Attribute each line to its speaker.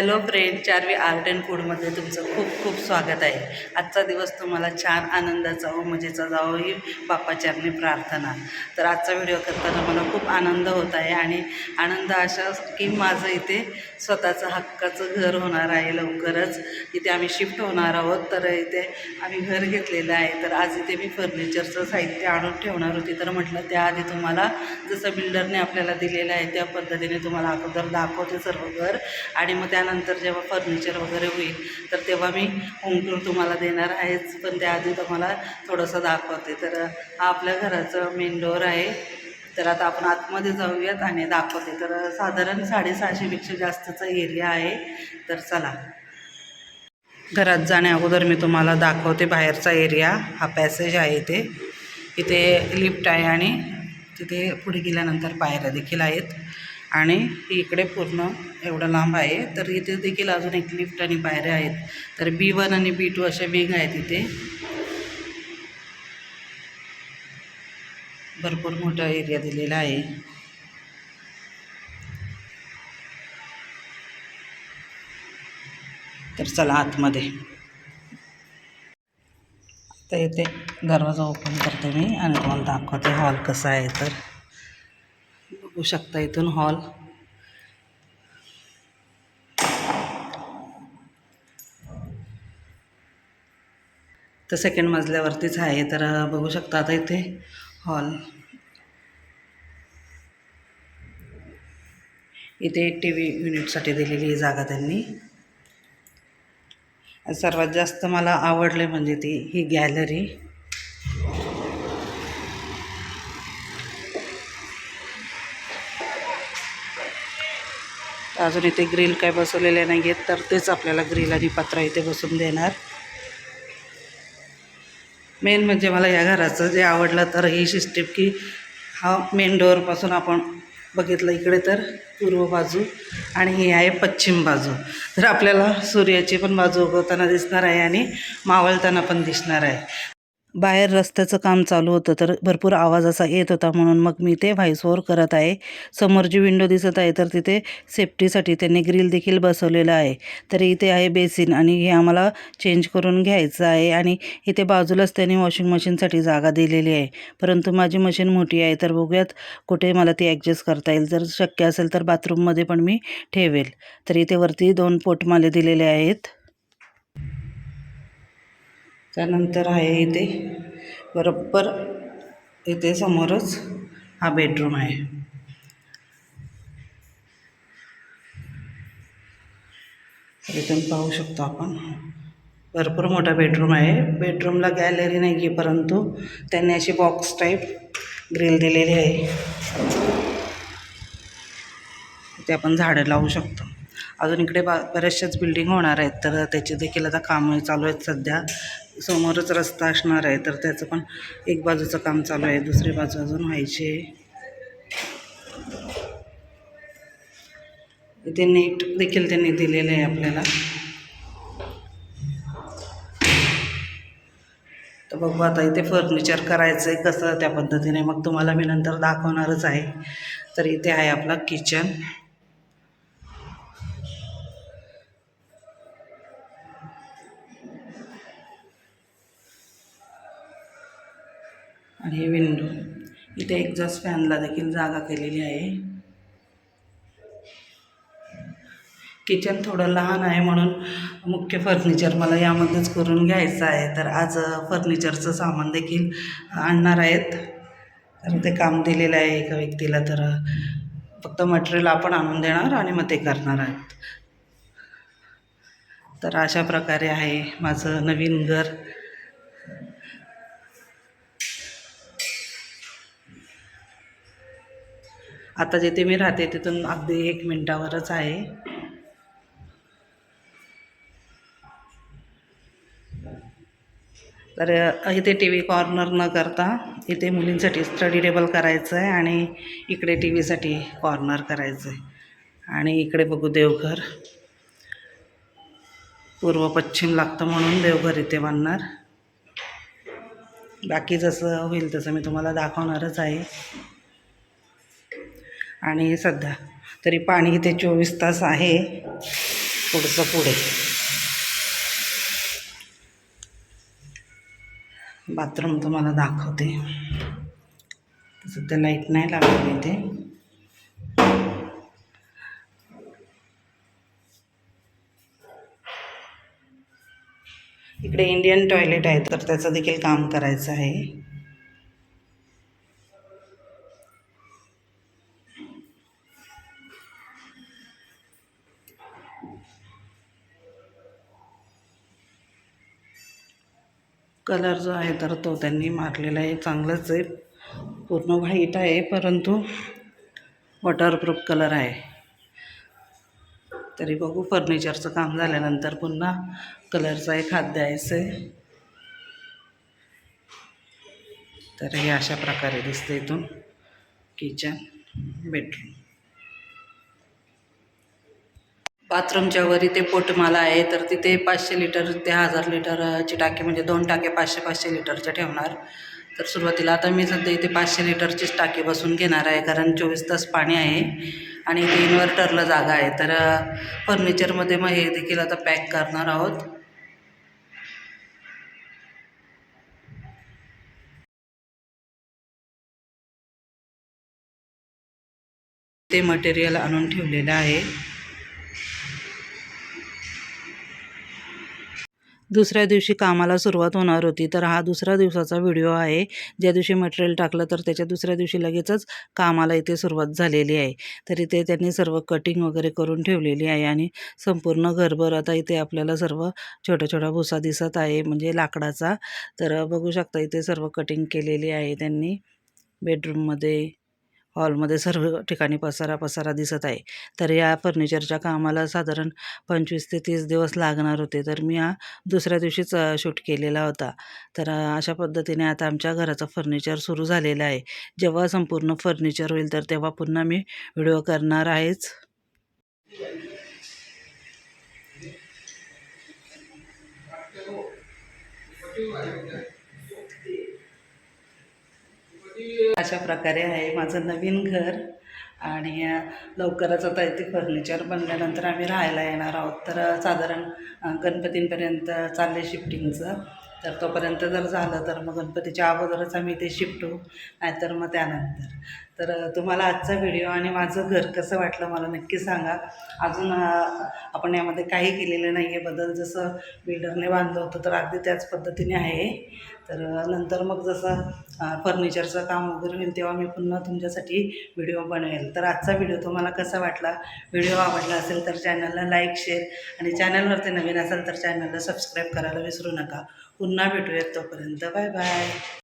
Speaker 1: Hello friend Charvi art and फूडमध्ये तुमचं खूप खूप स्वागत आहे. आजचा दिवस तुम्हाला छान आनंदाचा व मजेचा जावं हो, ही बाप्पाचरणी प्रार्थना. तर आजचा व्हिडिओ करताना मला खूप आनंद होत आहे आणि आनंद अशा की माझं इथे स्वतःचं हक्काचं घर होणार आहे लवकरच. इथे आम्ही शिफ्ट होणार आहोत तर इथे आम्ही घर घेतलेलं आहे. तर आज इथे मी फर्निचरचं साहित्य आणून ठेवणार होती. तर म्हटलं त्याआधी तुम्हाला जसं बिल्डरने आपल्याला दिलेलं आहे त्या पद्धतीने तुम्हाला अगोदर दाखवते सर्व घर. आणि मग त्यानंतर जेव्हा फर्निचर वगैरे होईल तर तेव्हा मी होम टूर तुम्हाला देणार आहेच. पण त्याआधी तुम्हाला थोडंसं दाखवते. तर हा आपल्या घराचं मेन डोअर आहे. तर आता आपण आतमध्ये जाऊयात आणि दाखवते. तर साधारण साडेसहाशेपेक्षा जास्तचा एरिया आहे. तर चला. घरात जाण्या अगोदर मी तुम्हाला दाखवते बाहेरचा एरिया हा पॅसेज आहे इथे. इथे लिफ्ट आहे आणि तिथे पुढे गेल्यानंतर पायऱ्या देखील आहेत. आणि इकडे पूर्ण एवढं लांब आहे. तर इथे देखील अजून एक लिफ्ट आणि पायऱ्या आहेत. तर बी वन आणि बी टू अशा विंग आहेत इथे. भरपूर मोठा एरिया दिलेला आहे. तर चला आतमध्ये. तर इथे दरवाजा ओपन करते मी आणि तुम्हाला दाखवते हॉल कसा आहे तर. बघू शकता इथून हॉल तर सेकंड मजल्यावरतीच आहे तर बघू शकता आता इथे हॉल इथे टी व्ही युनिटसाठी दिलेली ही जागा त्यांनी. सर्वात जास्त मला आवडले म्हणजे ती ही गॅलरी अजून इथे ग्रिल काय बसवलेले नाही आहेत तर तेच आपल्याला ग्रिल आणि पत्रा इथे बसून देणार. मेन म्हणजे मला या घराचं जे आवडलं तर ही सिस्टीम की हा मेन डोअरपासून आपण बघितलं इकडे तर पूर्व बाजू आणि ही आहे पश्चिम बाजू. तर आपल्याला सूर्याची पण बाजू उगवताना दिसणार आहे आणि मावळताना पण दिसणार आहे. बाहेर रस्त्याचं काम चालू होतं तर भरपूर आवाज असा येत होता म्हणून मग मी ते व्हॉइस ओवर करत आहे. समोर जी विंडो दिसत आहे तर तिथे सेफ्टीसाठी त्यांनी ग्रिल देखील बसवलेलं आहे. तर इथे आहे बेसिन आणि हे आम्हाला चेंज करून घ्यायचं आहे आणि इथे बाजूलाच त्यांनी वॉशिंग मशीनसाठी जागा दिलेली आहे. परंतु माझी मशीन मोठी आहे तर बघूयात कुठे मला ती ॲडजस्ट करता येईल. जर शक्य असेल तर बाथरूममध्ये पण मी ठेवेल. तर इथे वरती दोन पोटमाले दिलेले आहेत. त्यानंतर आहे इथे बरोबर इथे समोरच हा बेडरूम आहे. इथून पाहू शकतो आपण. भरपूर मोठा बेडरूम आहे. बेडरूमला गॅलरी नाही आहे परंतु त्यांनी अशी बॉक्स टाईप ग्रिल दिलेली आहे. ते आपण झाडं लावू शकतो. अजून इकडे बा बऱ्याचशाच बिल्डिंग होणार आहेत तर त्याचे देखील आता कामं चालू आहेत सध्या. समोरच रस्ता असणार आहे तर त्याचं पण एक बाजूचं काम चालू आहे दुसरी बाजू अजून व्हायची आहे. इथे नेट देखील त्यांनी दिलेलं आहे आपल्याला. तर बघू आता इथे फर्निचर करायचं आहे कसं त्या पद्धतीने. मग तुम्हाला मी नंतर दाखवणारच आहे. तर इथे आहे आपला किचन आणि हे विंडो. इथे एक्झॉस्ट फॅनला देखील जागा केलेली आहे. किचन थोडं लहान आहे म्हणून मुख्य फर्निचर मला यामध्येच करून घ्यायचं आहे. तर आज फर्निचरचं सामान देखील आणणार आहेत. तर ते काम दिलेलं आहे एका व्यक्तीला. तर फक्त मटेरियल आपण आणून देणार आणि मग ते करणार आहेत. तर अशा प्रकारे आहे माझं नवीन घर. आता जिथे मी राहते तिथून अगदी एक मिनटावरच आहे. तर इथे टी व्ही कॉर्नर न करता इथे मुलींसाठी स्टडी टेबल करायचं आहे आणि इकडे टी व्हीसाठी कॉर्नर करायचं आहे आणि इकडे बघू देवघर. पूर्व पश्चिम लागतं म्हणून देवघर इथे बांधणार बाकी जसं होईल तसं मी तुम्हाला दाखवणारच आहे. आणि सध्या तरी पाणी इथे चोवीस तास आहे. पुढचं पुढे. बाथरूम तुम्हाला दाखवते. सध्या लाइट नाही लागली इथे. इकडे इंडियन टॉयलेट आहे तर त्याचं देखील काम करायचं आहे. कलर जो आहे तर तो त्यांनी मारलेला आहे. चांगलंच आहे. पूर्ण व्हाईट आहे परंतु वॉटरप्रूफ कलर आहे. तरी बघू फर्निचरचं काम झाल्यानंतर पुन्हा कलरचा एक हात द्यायचं आहे. तर हे अशा प्रकारे दिसतं इथून किचन बेडरूम बाथरूमच्या वर इथे पोटमाला आहे तर तिथे पाचशे लिटर ते हजार लिटरची टाकी म्हणजे दोन टाके पाचशे पाचशे लिटरच्या ठेवणार. तर सुरुवातीला आता मी सध्या इथे पाचशे लिटरचीच टाकी बसून घेणार आहे कारण चोवीस तास पाणी आहे आणि इथे इन्व्हर्टरला जागा आहे. तर फर्निचरमध्ये मग हे देखील आता पॅक करणार आहोत. ते मटेरियल आणून ठेवलेलं आहे. दुसऱ्या दिवशी कामाला सुरुवात होणार होती तर हा दुसऱ्या दिवसाचा व्हिडिओ आहे. ज्या दिवशी मटेरियल टाकलं तर त्याच्या दुसऱ्या दिवशी लगेचच कामाला इथे सुरुवात झालेली आहे. तर इथे त्यांनी सर्व कटिंग वगैरे करून ठेवलेली आहे आणि संपूर्ण घरभर आता इथे आपल्याला सर्व छोटा छोटा भुसा दिसत आहे म्हणजे लाकडाचा. तर बघू शकता इथे सर्व कटिंग केलेली आहे त्यांनी. बेडरूममध्ये हॉलमध्ये सर्व ठिकाणी पसारा पसारा दिसत आहे. तर या फर्निचरच्या कामाला साधारण पंचवीस ते तीस दिवस लागणार होते. तर मी हा दुसऱ्या दिवशीच शूट केलेला होता. तर अशा पद्धतीने आता आमच्या घराचं फर्निचर सुरू झालेलं आहे. जेव्हा संपूर्ण फर्निचर होईल तर तेव्हा पुन्हा मी व्हिडिओ करणार आहेच. अशा प्रकारे आहे माझं नवीन घर आणि लवकरच आता इथे फर्निचर बनल्यानंतर आम्ही राहायला येणार आहोत. तर साधारण गणपतींपर्यंत चाललं शिफ्टिंगचं तर तोपर्यंत जर झालं तर मग गणपतीच्या अगोदरच आम्ही ते शिफ्ट होऊ नाहीतर मग त्यानंतर. तर तुम्हाला आजचा व्हिडिओ आणि माझं घर कसं वाटलं मला नक्की सांगा. अजून आपण यामध्ये काही केलेलं नाही आहे. बदल जसं बिल्डरने बांधलं होतं तर अगदी त्याच पद्धतीने आहे. तर नंतर मग जसं फर्निचरचं काम वगैरे होईल तेव्हा मी पुन्हा तुमच्यासाठी व्हिडिओ बनवेल. तर आजचा व्हिडिओ तुम्हाला कसा वाटला? व्हिडिओ आवडला असेल तर चॅनलला लाईक शेअर आणि चॅनलवरती नवीन असेल तर चॅनलला सबस्क्राईब करायला विसरू नका. पुन्हा भेटूयात तोपर्यंत. Bye bye.